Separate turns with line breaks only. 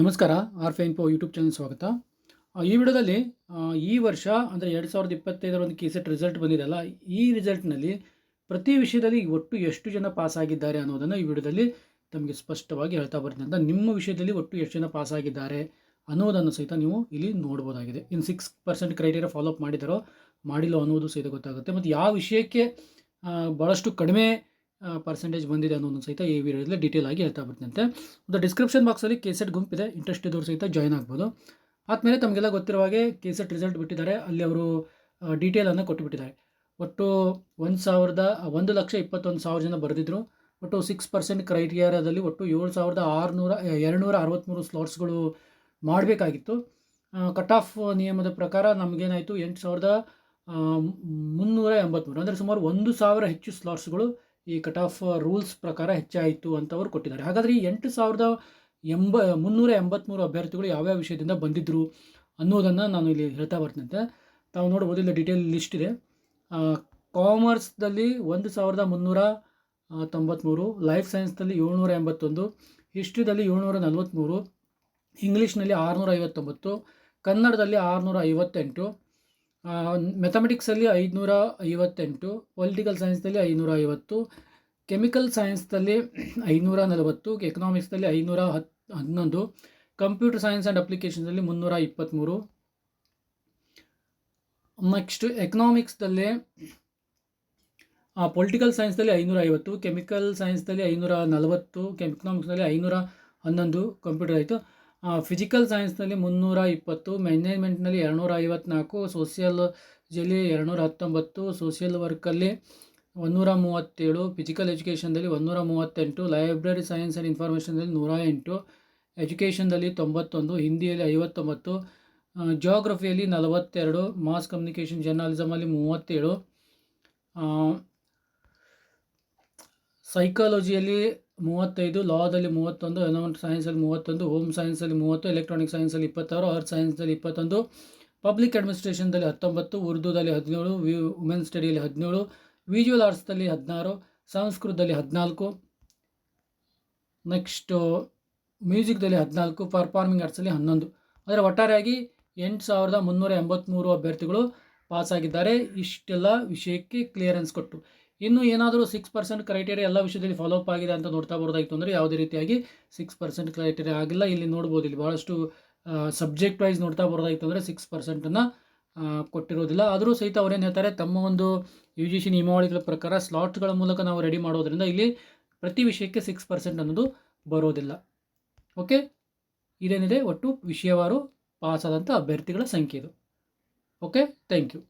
ನಮಸ್ಕಾರ, R fine ಪೋ YouTube channel ಸ್ವಾಗತ. ಈ ವಿಡಿಯೋದಲ್ಲಿ ಈ ವರ್ಷ, ಅಂದರೆ ಎರಡು ಸಾವಿರದ ಇಪ್ಪತ್ತೈದರ ಒಂದು ಕೆಸೆಟ್ ರಿಸಲ್ಟ್ ಬಂದಿದೆಯಲ್ಲ ಈ ರಿಸಲ್ಟ್ನಲ್ಲಿ ಪ್ರತಿ ವಿಷಯದಲ್ಲಿ ಒಟ್ಟು ಎಷ್ಟು ಜನ ಪಾಸ್ ಆಗಿದ್ದಾರೆ ಅನ್ನೋದನ್ನು ಈ ವಿಡಿಯೋದಲ್ಲಿ ತಮಗೆ ಸ್ಪಷ್ಟವಾಗಿ ಹೇಳ್ತಾ ಬರ್ತೀನಿ. ಅಂತ ನಿಮ್ಮ ವಿಷಯದಲ್ಲಿ ಒಟ್ಟು ಎಷ್ಟು ಜನ ಪಾಸ್ ಆಗಿದ್ದಾರೆ ಅನ್ನೋದನ್ನು ಸಹಿತ ನೀವು ಇಲ್ಲಿ ನೋಡ್ಬೋದಾಗಿದೆ. ಇನ್ನು six percent criteria follow up ಮಾಡಿದಾರೋ ಮಾಡಿಲ್ಲೋ ಅನ್ನೋದು ಸಹಿತ ಗೊತ್ತಾಗುತ್ತೆ. ಮತ್ತು ಯಾವ ವಿಷಯಕ್ಕೆ ಭಾಳಷ್ಟು ಕಡಿಮೆ ಪರ್ಸೆಂಟೇಜ್ ಬಂದಿದೆ ಅನ್ನೋದನ್ನು ಸಹಿತ ಈ ವಿಡಿಯೋದಲ್ಲಿ ಡೀಟೇಲ್ ಆಗಿ ಹೇಳ್ತಾ ಬರ್ತಂತೆ ಒಂದು ಡಿಸ್ಕ್ರಿಪ್ಷನ್ ಬಾಕ್ಸಲ್ಲಿ ಕೆಸೆಟ್ ಗುಂಪಿದೆ ಇಂಟ್ರೆಸ್ಟ್ ಇದ್ದವರು ಸಹಿತ ಜಾಯ್ನ್ ಆಗ್ಬೋದು. ಆದಮೇಲೆ ತಮಗೆಲ್ಲ ಗೊತ್ತಿರುವ ಹಾಗೆ ಕೆಸೆಟ್ ರಿಸಲ್ಟ್ ಬಿಟ್ಟಿದ್ದಾರೆ, ಅಲ್ಲಿ ಅವರು ಡೀಟೇಲನ್ನು ಕೊಟ್ಟುಬಿಟ್ಟಿದ್ದಾರೆ ಒಟ್ಟು ಒಂದು ಸಾವಿರದ, ಒಂದು ಲಕ್ಷ ಇಪ್ಪತ್ತೊಂದು ಸಾವಿರ ಜನ ಬರೆದಿದ್ರು. ಒಟ್ಟು ಸಿಕ್ಸ್ ಪರ್ಸೆಂಟ್ ಕ್ರೈಟೀರಿಯಾದಲ್ಲಿ ಒಟ್ಟು ಏಳು ಸಾವಿರದ ಆರುನೂರ, ಎರಡುನೂರ ಅರವತ್ತ್ಮೂರು ಸ್ಲಾಟ್ಸ್ಗಳು ಮಾಡಬೇಕಾಗಿತ್ತು. ಕಟ್ ಆಫ್ ನಿಯಮದ ಪ್ರಕಾರ ನಮಗೇನಾಯಿತು ಎಂಟು ಸಾವಿರದ ಮುನ್ನೂರ ಎಂಬತ್ತ್ಮೂರು ಅಂದರೆ ಸುಮಾರು ಒಂದು ಸಾವಿರ ಹೆಚ್ಚು ಸ್ಲಾಟ್ಸ್ಗಳು ಈ ಕಟ್ ಆಫ್ ರೂಲ್ಸ್ ಪ್ರಕಾರ ಹೆಚ್ಚಾಯಿತು ಅಂತ ಅವರು ಕೊಟ್ಟಿದ್ದಾರೆ. ಹಾಗಾದರೆ ಈ ಎಂಟು ಸಾವಿರದ ಎಂಬ, ಮುನ್ನೂರ ಎಂಬತ್ತ್ಮೂರು ಅಭ್ಯರ್ಥಿಗಳು ಯಾವ್ಯಾವ ವಿಷಯದಿಂದ ಬಂದಿದ್ದರು ಅನ್ನೋದನ್ನು ನಾನು ಇಲ್ಲಿ ಹೇಳ್ತಾ ಬರ್ತಿನಂತೆ. ತಾವು ನೋಡ್ಬೋದು ಇಲ್ಲಿ ಡೀಟೇಲ್ ಲಿಸ್ಟ್ ಇದೆ. ಕಾಮರ್ಸ್ದಲ್ಲಿ ಒಂದು ಸಾವಿರದ ಮುನ್ನೂರ ತೊಂಬತ್ತ್ಮೂರು ಲೈಫ್ ಸೈನ್ಸ್ದಲ್ಲಿ ಏಳ್ನೂರ ಎಂಬತ್ತೊಂದು ಹಿಸ್ಟ್ರಿದಲ್ಲಿ ಏಳ್ನೂರ ನಲ್ವತ್ತ್ಮೂರು ಇಂಗ್ಲೀಷ್ನಲ್ಲಿ ಆರುನೂರ ಐವತ್ತೊಂಬತ್ತು, ಕನ್ನಡದಲ್ಲಿ ಆರುನೂರ ಐವತ್ತೆಂಟು ಮೆಥಮೆಟಿಕ್ಸಲ್ಲಿ ಐದುನೂರ ಐವತ್ತೆಂಟು ಪೊಲಿಟಿಕಲ್ ಸೈನ್ಸ್ದಲ್ಲಿ ಐನೂರ ಐವತ್ತು ಕೆಮಿಕಲ್ ಸೈನ್ಸ್ದಲ್ಲಿ ಐನೂರ ನಲವತ್ತು ಎಕನಾಮಿಕ್ಸ್ದಲ್ಲಿ ಐನೂರ ಹತ್ ಹನ್ನೊಂದು ಕಂಪ್ಯೂಟರ್ ಸೈನ್ಸ್ ಆ್ಯಂಡ್ ಅಪ್ಲಿಕೇಶನ್ಸಲ್ಲಿ ಮುನ್ನೂರ ಇಪ್ಪತ್ತ್ಮೂರು ನೆಕ್ಸ್ಟ್ ಎಕನಾಮಿಕ್ಸ್ದಲ್ಲಿ ಪೊಲಿಟಿಕಲ್ ಸೈನ್ಸ್ದಲ್ಲಿ ಐನೂರ ಐವತ್ತು ಕೆಮಿಕಲ್ ಸೈನ್ಸ್ದಲ್ಲಿ ಐನೂರ ನಲವತ್ತು ಎಕನಾಮಿಕ್ಸ್ನಲ್ಲಿ ಐನೂರ ಹನ್ನೊಂದು ಕಂಪ್ಯೂಟರ್ ಆಯಿತು. ಫಿಸಿಕಲ್ ಸೈನ್ಸ್ನಲ್ಲಿ ಮುನ್ನೂರ ಇಪ್ಪತ್ತು ಮ್ಯಾನೇಜ್ಮೆಂಟ್ನಲ್ಲಿ ಎರಡುನೂರ ಐವತ್ನಾಲ್ಕು ಜಲ್ಲಿ ಎರಡುನೂರ ಹತ್ತೊಂಬತ್ತು ಸೋಷಿಯಲ್ ವರ್ಕಲ್ಲಿ ಒಂದೂರ ಮೂವತ್ತೇಳು ಫಿಸಿಕಲ್ ಎಜುಕೇಷನ್ದಲ್ಲಿ ಒಂದೂರ ಮೂವತ್ತೆಂಟು ಲೈಬ್ರರಿ ಸೈನ್ಸ್ ಆ್ಯಂಡ್ ಇನ್ಫಾರ್ಮೇಷನ್ದಲ್ಲಿ ನೂರ ಎಂಟು ಎಜುಕೇಷನ್ದಲ್ಲಿ ತೊಂಬತ್ತೊಂದು ಹಿಂದಿಯಲ್ಲಿ ಐವತ್ತೊಂಬತ್ತು ಜೋಗ್ರಫಿಯಲ್ಲಿ ನಲವತ್ತೆರಡು ಮಾಸ್ ಕಮ್ಯುನಿಕೇಷನ್ ಜರ್ನಲಿಸಮಲ್ಲಿ ಮೂವತ್ತೇಳು ಸೈಕಾಲಜಿಯಲ್ಲಿ ಮೂವತ್ತೈದು, ಲಾದಲ್ಲಿ ಮೂವತ್ತೊಂದು ಎನ್ವೈರನ್ಮೆಂಟ್ ಸೈನ್ಸಲ್ಲಿ ಮೂವತ್ತೊಂದು, ಹೋಮ್ ಸೈನ್ಸಲ್ಲಿ ಮೂವತ್ತು, ಎಲೆಕ್ಟ್ರಾನಿಕ್ ಸೈನ್ಸಲ್ಲಿ ಇಪ್ಪತ್ತಾರು, ಅರ್ತ್ ಸೈನ್ಸಲ್ಲಿ ಇಪ್ಪತ್ತೊಂದು, ಪಬ್ಲಿಕ್ ಅಡ್ಮಿನಿಸ್ಟ್ರೇಷನ್ದಲ್ಲಿ ಹತ್ತೊಂಬತ್ತು, ಉರ್ದುದಲ್ಲಿ ಹದಿನೇಳು ವಿ ವುಮೆನ್ ಸ್ಟಡಿಯಲ್ಲಿ ಹದಿನೇಳು, ವಿಜುವಲ್ ಆರ್ಟ್ಸ್ದಲ್ಲಿ ಹದಿನಾರು, ಸಂಸ್ಕೃತದಲ್ಲಿ ಹದಿನಾಲ್ಕು, ನೆಕ್ಸ್ಟು ಮ್ಯೂಸಿಕ್ದಲ್ಲಿ ಹದಿನಾಲ್ಕು, ಪರ್ಫಾರ್ಮಿಂಗ್ ಆರ್ಟ್ಸಲ್ಲಿ ಹನ್ನೊಂದು. ಅಂದರೆ ಒಟ್ಟಾರೆಯಾಗಿ ಎಂಟು ಸಾವಿರದ ಮುನ್ನೂರ ಎಂಬತ್ತ್ಮೂರು ಅಭ್ಯರ್ಥಿಗಳು ಪಾಸಾಗಿದ್ದಾರೆ. ಇಷ್ಟೆಲ್ಲ ವಿಷಯಕ್ಕೆ ಕ್ಲಿಯರೆನ್ಸ್ ಕೊಟ್ಟು. ಇನ್ನು ಏನಾದರೂ ಸಿಕ್ಸ್ ಪರ್ಸೆಂಟ್ ಕ್ರೈಟೇರಿಯಾ ಎಲ್ಲ ವಿಷಯದಲ್ಲಿ ಫಾಲೋಅಪ್ ಆಗಿದೆ ಅಂತ ನೋಡ್ತಾ ಬರೋದಾಗಿತ್ತು ಅಂದರೆ ಯಾವುದೇ ರೀತಿಯಾಗಿ ಸಿಕ್ಸ್ ಪರ್ಸೆಂಟ್ ಕ್ರೈಟೇರಿಯಾ ಆಗಿಲ್ಲ. ಇಲ್ಲಿ ನೋಡ್ಬೋದು, ಇಲ್ಲಿ ಭಾಳಷ್ಟು ಸಬ್ಜೆಕ್ಟ್ ವೈಸ್ ನೋಡ್ತಾ ಬರೋದಾಗಿತ್ತು ಅಂದರೆ ಸಿಕ್ಸ್ ಪರ್ಸೆಂಟನ್ನು ಕೊಟ್ಟಿರೋದಿಲ್ಲ. ಆದರೂ ಸಹಿತ ಅವರೇನು ಹೇಳ್ತಾರೆ, ತಮ್ಮ ಒಂದು ಯು ಜಿ ಸಿ ನಿಯಮಾವಳಿಗಳ ಪ್ರಕಾರ ಸ್ಲಾಟ್ಗಳ ಮೂಲಕ ನಾವು ರೆಡಿ ಮಾಡೋದ್ರಿಂದ ಇಲ್ಲಿ ಪ್ರತಿ ವಿಷಯಕ್ಕೆ ಸಿಕ್ಸ್ ಪರ್ಸೆಂಟ್ ಅನ್ನೋದು ಬರೋದಿಲ್ಲ. ಓಕೆ ಇದೇನಿದೆ? ಒಟ್ಟು ವಿಷಯವಾರು ಪಾಸಾದಂಥ ಅಭ್ಯರ್ಥಿಗಳ ಸಂಖ್ಯೆ ಇದು. Okay thank you